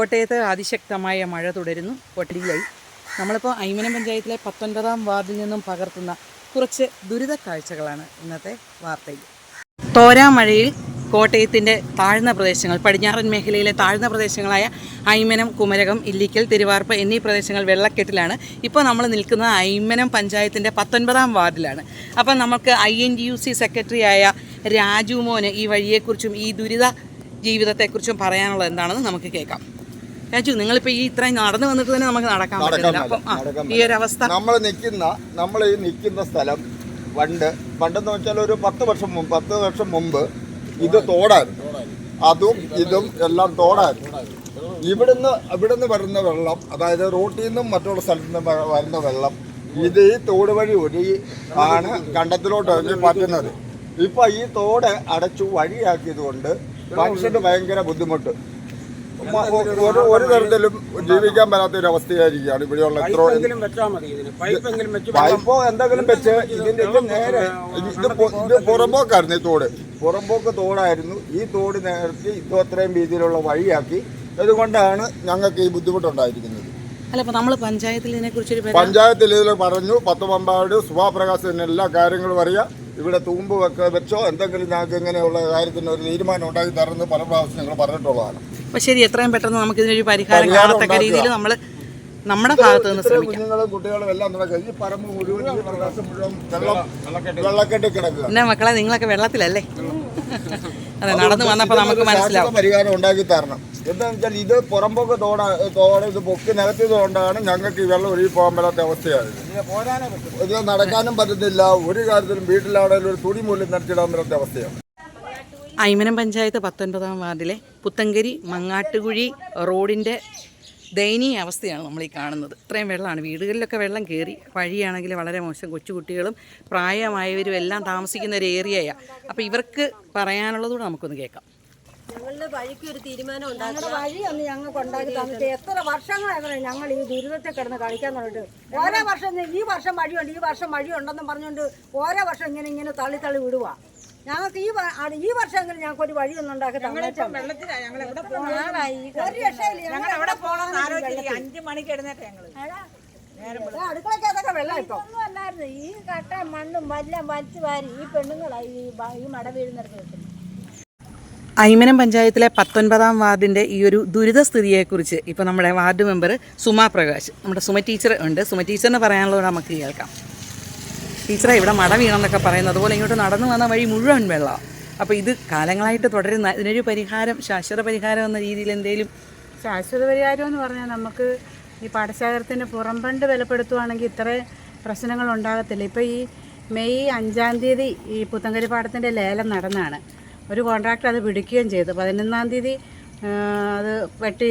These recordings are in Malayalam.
കോട്ടയത്ത് അതിശക്തമായ മഴ തുടരുന്നു. കോട്ടയിലായി നമ്മളിപ്പോൾ ഐമനം പഞ്ചായത്തിലെ പത്തൊൻപതാം വാർഡിൽ നിന്നും പകർത്തുന്ന കുറച്ച് ദുരിത കാഴ്ചകളാണ് ഇന്നത്തെ വാർത്തയിൽ. തോരാമഴയിൽ കോട്ടയത്തിന്റെ താഴ്ന്ന പ്രദേശങ്ങൾ പടിഞ്ഞാറൻ മേഖലയിലെ താഴ്ന്ന പ്രദേശങ്ങളായ ഐമനം കുമരകം ഇല്ലിക്കൽ തിരുവാർപ്പ് എന്നീ പ്രദേശങ്ങൾ വെള്ളക്കെട്ടിലാണ്. ഇപ്പോൾ നമ്മൾ നിൽക്കുന്നത് ഐമനം പഞ്ചായത്തിന്റെ പത്തൊൻപതാം വാർഡിലാണ്. അപ്പം നമുക്ക് I N D U C സെക്രട്ടറിയായ രാജു മോന് ഈ വഴിയെക്കുറിച്ചും ഈ ദുരിത ജീവിതത്തെക്കുറിച്ചും പറയാനുള്ളത് എന്താണെന്ന് നമുക്ക് കേൾക്കാം. രാജു നിങ്ങളിപ്പോ ഈ ഇത്രയും നടന്നു വന്നിട്ട് തന്നെ നമുക്ക് നടക്കാൻ പറ്റില്ല. അപ്പം ഈ ഒരു അവസ്ഥ നമ്മൾ നിൽക്കുന്ന നമ്മൾ ഈ നിൽക്കുന്ന സ്ഥലം പണ്ട് പണ്ടെന്ന് വെച്ചാൽ ഒരു പത്ത് വർഷം മുമ്പ് പത്ത് വർഷം മുമ്പ് ഇത് തോടായിരുന്നു. അതും ഇതും എല്ലാം തോടായിരുന്നു. ഇവിടുന്ന് ഇവിടുന്ന് വരുന്ന വെള്ളം അതായത് റോട്ടിൽ നിന്നും മറ്റുള്ള സ്ഥലത്തു നിന്നും വരുന്ന വെള്ളം ഇത് ഈ തോട് വഴി ഒഴുകി ആണ് കണ്ടത്തിലോട്ട് മാറ്റുന്നത്. ഇപ്പൊ ഈ തോട് അടച്ചു വഴിയാക്കിയത് കൊണ്ട് മനുഷ്യന് ഭയങ്കര ബുദ്ധിമുട്ട്. ഒരു ഒരു തരത്തിലും ജീവിക്കാൻ പറ്റാത്ത ഒരു അവസ്ഥയായിരിക്കുകയാണ് ഇവിടെയുള്ള എത്ര പൈപ്പോ എന്തെങ്കിലും വെച്ച് ഇതിന്റെ ഇത് നേരെ ഇത് ഇത് പുറമ്പോക്കായിരുന്നു ഈ തോട്. പുറമ്പോക്ക് തോടായിരുന്നു. ഈ തോട് നേരത്തെ ഇത് അത്രയും രീതിയിലുള്ള വഴിയാക്കി. അതുകൊണ്ടാണ് ഞങ്ങൾക്ക് ഈ ബുദ്ധിമുട്ടുണ്ടായിരിക്കുന്നത്. അല്ല നമ്മൾ പഞ്ചായത്തിൽ ഇതിനെക്കുറിച്ചൊരു പഞ്ചായത്തിൽ ഇതിൽ പറഞ്ഞു പത്ത് പമ്പാട് സുഭാപ്രകാശത്തിന് എല്ലാ കാര്യങ്ങളും അറിയാം. ഇവിടെ തൂമ്പ് വെക്ക വെച്ചോ എന്തെങ്കിലും ഞങ്ങൾക്ക് ഇങ്ങനെയുള്ള കാര്യത്തിന് ഒരു തീരുമാനം ഉണ്ടാക്കി തരുന്നത് പല പ്രാവശ്യം ഞങ്ങൾ പറഞ്ഞിട്ടുള്ളതാണ്. അപ്പോൾ ശരി എത്രയും പെട്ടെന്ന് നമുക്ക് ഇതിനൊരു പരിഹാരം കാണത്തക്ക രീതിയിൽ നമ്മൾ നമ്മുടെ ഭാഗത്ത് നിന്ന് ശ്രമിക്കും. പിന്നെ മക്കളെ നിങ്ങളൊക്കെ വെള്ളത്തിലല്ലേ? അതെ നടന്നു വന്നപ്പോൾ നമുക്ക് മനസ്സിലാവും. പരിഹാരം ഉണ്ടാക്കി തരണം. എന്താണെന്ന് വെച്ചാൽ ഇത് പുറമ്പൊക്കെ തോട തോട ഇത് പൊക്കി നികത്തിയത് കൊണ്ടാണ് ഞങ്ങൾക്ക് ഈ വെള്ളം ഒഴുകി പോകാൻ പറ്റാത്ത അവസ്ഥയാണ് ഇത് നടക്കാനും പറ്റുന്നില്ല ഒരു കാര്യത്തിലും വീട്ടിലാണെങ്കിലും ഒരു തുണി മൂല്യം നനച്ചിടാൻ പറ്റാത്ത അവസ്ഥയാണ്. ഐമനം പഞ്ചായത്ത് പത്തൊൻപതാം വാർഡിലെ പുത്തങ്കരി മങ്ങാട്ടുകുഴി റോഡിന്റെ ദയനീയ അവസ്ഥയാണ് നമ്മൾ ഈ കാണുന്നത്. ഇത്രയും വെള്ളമാണ്. വീടുകളിലൊക്കെ വെള്ളം കയറി വഴിയാണെങ്കിൽ വളരെ മോശം. കൊച്ചുകുട്ടികളും പ്രായമായവരും എല്ലാം താമസിക്കുന്ന ഒരു ഏരിയയാണ് അപ്പോൾ ഇവർക്ക് പറയാനുള്ളതുകൂടെ നമുക്കൊന്ന് കേൾക്കാം. ഞങ്ങളുടെ വഴിക്ക് ഒരു തീരുമാനം ഞങ്ങളുടെ വഴി ഒന്ന് ഞങ്ങൾക്ക് ഉണ്ടാക്കി തന്നിട്ട് എത്ര വർഷങ്ങളായിരുന്നു ഞങ്ങൾ ഈ ദുരിതത്തെ കിടന്ന് കളിക്കാൻ തുടങ്ങിട്ട് ഓരോ വർഷം ഈ വർഷം വഴിയുണ്ട് ഈ വർഷം വഴിയുണ്ടെന്നും പറഞ്ഞുകൊണ്ട് ഓരോ വർഷം ഇങ്ങനെ ഇങ്ങനെ തള്ളി തള്ളി വിടുക ഞങ്ങൾക്ക് ഈ ഈ വർഷമെങ്കിലും ഞങ്ങൾക്ക് ഒരു ഉണ്ടാക്കി ഞങ്ങൾ എവിടെ പോകണം അഞ്ചു മണിക്ക് എഴുന്നേറ്റ് ഞങ്ങൾ. അടുക്കളക്കകത്തൊക്കെ വെള്ളം ഇപ്പൊ. ഒന്നും അല്ലായിരുന്നു. ഈ കട്ട മണ്ണും എല്ലാം വലിച്ചു വാരി ഈ പെണ്ണുങ്ങളായി ഈ മട വീഴുന്നിടത്ത് വെക്കുന്നത്. ഐമനം പഞ്ചായത്തിലെ പത്തൊൻപതാം വാർഡിന്റെ ഈ ഒരു ദുരിതസ്ഥിതിയെക്കുറിച്ച് ഇപ്പോൾ നമ്മുടെ വാർഡ് മെമ്പർ സുമ പ്രകാശ്. നമ്മുടെ സുമ ടീച്ചർ ഉണ്ട്. സുമ ടീച്ചറിന് പറയാനുള്ളത് നമുക്ക് കേൾക്കാം. ടീച്ചറെ ഇവിടെ മട വീണെന്നൊക്കെ പറയുന്നത് അതുപോലെ ഇങ്ങോട്ട് നടന്നു വന്ന വഴി മുഴുവൻ വെള്ളമാണ് അപ്പോൾ ഇത് കാലങ്ങളായിട്ട് തുടരുന്ന ഇതിനൊരു പരിഹാരം ശാശ്വത പരിഹാരം എന്ന രീതിയിൽ എന്തെങ്കിലും ശാശ്വത പരിഹാരം എന്ന് പറഞ്ഞാൽ നമുക്ക് ഈ പാടശേഖരത്തിന്റെ പുറംപണ്ട് വിലപ്പെടുത്തുവാണെങ്കിൽ ഇത്ര പ്രശ്നങ്ങൾ ഉണ്ടാകത്തില്ല. ഇപ്പോൾ ഈ മെയ് അഞ്ചാം തീയതി ഈ പുത്തങ്കരി പാടത്തിന്റെ ലേലം നടന്നാണ്. ഒരു കോൺട്രാക്ടർ അത് പിടിക്കുകയും ചെയ്തു. പതിനൊന്നാം തീയതി അത് വെട്ടി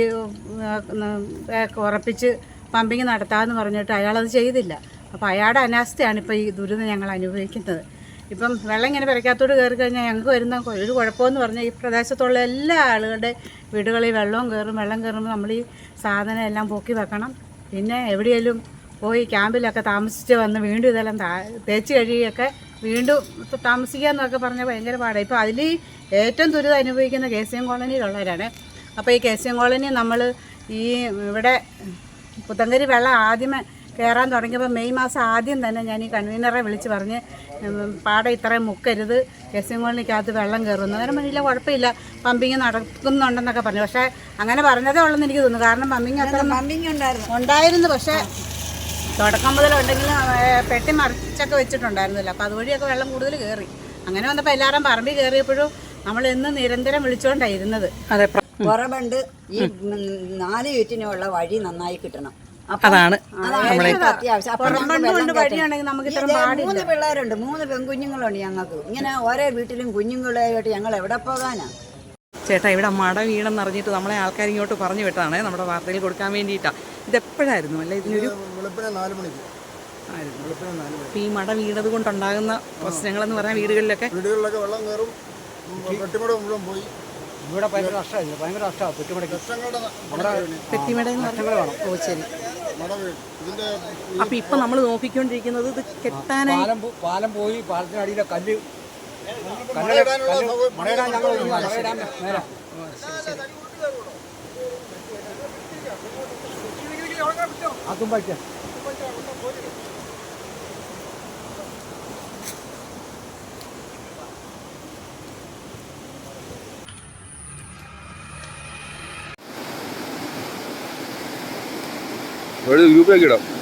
ഉറപ്പിച്ച് പമ്പിങ് നടത്താമെന്ന് പറഞ്ഞിട്ട് അയാളത് ചെയ്തില്ല. അപ്പോൾ അയാളുടെ അനാസ്ഥയാണ് ഇപ്പോൾ ഈ ദുരിതം ഞങ്ങൾ അനുഭവിക്കുന്നത്. ഇപ്പം വെള്ളം ഇങ്ങനെ പെരക്കാത്തോട് കയറി കഴിഞ്ഞാൽ ഞങ്ങൾക്ക് വരുന്ന ഒരു കുഴപ്പമെന്ന് പറഞ്ഞാൽ ഈ പ്രദേശത്തുള്ള എല്ലാ ആളുകളുടെ വീടുകളിൽ വെള്ളവും കയറും വെള്ളം കയറുമ്പോൾ നമ്മൾ ഈ സാധനം എല്ലാം പൊക്കി വെക്കണം. പിന്നെ എവിടെയെങ്കിലും പോയി ക്യാമ്പിലൊക്കെ താമസിച്ച് വന്ന് വീണ്ടും ഇതെല്ലാം തേച്ച് കഴുകിയൊക്കെ വീണ്ടും താമസിക്കുക എന്നൊക്കെ പറഞ്ഞാൽ ഭയങ്കര പാടാണ് ഇപ്പോൾ അതിൽ ഏറ്റവും ദുരിതം അനുഭവിക്കുന്ന കെ സി എം കോളനിയിലുള്ളവരാണ്. അപ്പോൾ ഈ കെ സി എം കോളനി നമ്മൾ ഈ ഇവിടെ പുത്തങ്കരി വെള്ളം ആദ്യമേ കയറാൻ തുടങ്ങിയപ്പോൾ മെയ് മാസം ആദ്യം തന്നെ ഞാൻ ഈ കൺവീനറെ വിളിച്ച് പറഞ്ഞ് പാടെ ഇത്രയും മുക്കരുത് ഡ്രസ്സിംഗ് എം കോളനിക്കകത്ത് വെള്ളം കയറുന്നു. അന്നേരം പറഞ്ഞില്ല കുഴപ്പമില്ല. പമ്പിങ് നടക്കുന്നുണ്ടെന്നൊക്കെ പറഞ്ഞു. പക്ഷേ അങ്ങനെ പറഞ്ഞതേ ഉള്ളെന്ന് എനിക്ക് തോന്നുന്നു. കാരണം പമ്പിങ് അത്ര പമ്പിങ് ഉണ്ടായിരുന്നു. ഉണ്ടായിരുന്നു. പക്ഷേ തുടക്കം മുതലുണ്ടെങ്കിലും ഏഹ്, പെട്ടി മറിച്ചൊക്കെ വെച്ചിട്ടുണ്ടായിരുന്നില്ല. അപ്പോൾ അതുവഴിയൊക്കെ വെള്ളം കൂടുതൽ കയറി. അങ്ങനെ വന്നപ്പോൾ എല്ലാവരും പറമ്പിൽ കയറിയപ്പോഴും നമ്മൾ എന്നും നിരന്തരം വിളിച്ചുകൊണ്ടായിരുന്നത് അതെ പ്ര- ഈ നാല് ചുറ്റിനുള്ള വഴി നന്നായി കിട്ടണം. അതാണ് നമ്മളെ മൂന്ന് പിള്ളേരുണ്ട്. മൂന്ന് പെൺകുഞ്ഞുങ്ങളുണ്ട് ഞങ്ങൾക്ക്. ഇങ്ങനെ ഓരോ വീട്ടിലും കുഞ്ഞുങ്ങളായിട്ട് ഞങ്ങൾ എവിടെ പോകാനാ? ചേട്ടാ ഇവിടെ മട വീണെന്ന് അറിഞ്ഞിട്ട് നമ്മളെ ആൾക്കാർ ഇങ്ങോട്ട് പറഞ്ഞു വിട്ടതാണ്. നമ്മുടെ വാർത്തയിൽ കൊടുക്കാൻ വേണ്ടിയിട്ടാണ് ഇതെപ്പോഴായിരുന്നു അല്ല? ഇതിനൊരു ഈ മട വീണത് കൊണ്ടുണ്ടാകുന്ന പ്രശ്നങ്ങളെന്ന് പറഞ്ഞാൽ വീടുകളിലൊക്കെ വീടുകളിലൊക്കെ വെള്ളം കയറും. പോയി. ഇവിടെ ഭയങ്കര നഷ്ടമായിരുന്നു ഭയങ്കര നഷ്ടമാണ് പെട്ടിമടക്ക് പെട്ടിമട എന്ന് പറഞ്ഞാൽ ഓ ശരി. അപ്പൊ ഇപ്പൊ നമ്മൾ നോക്കിക്കൊണ്ടിരിക്കുന്നത് ഇത് കെട്ടാനായി പാലം പോയി പാലത്തിന്റെ കല്ല്. ഞങ്ങൾ മേലെ. അതും പറ്റും ഗ്രൂപ്പിലേക്ക് ഇടാം.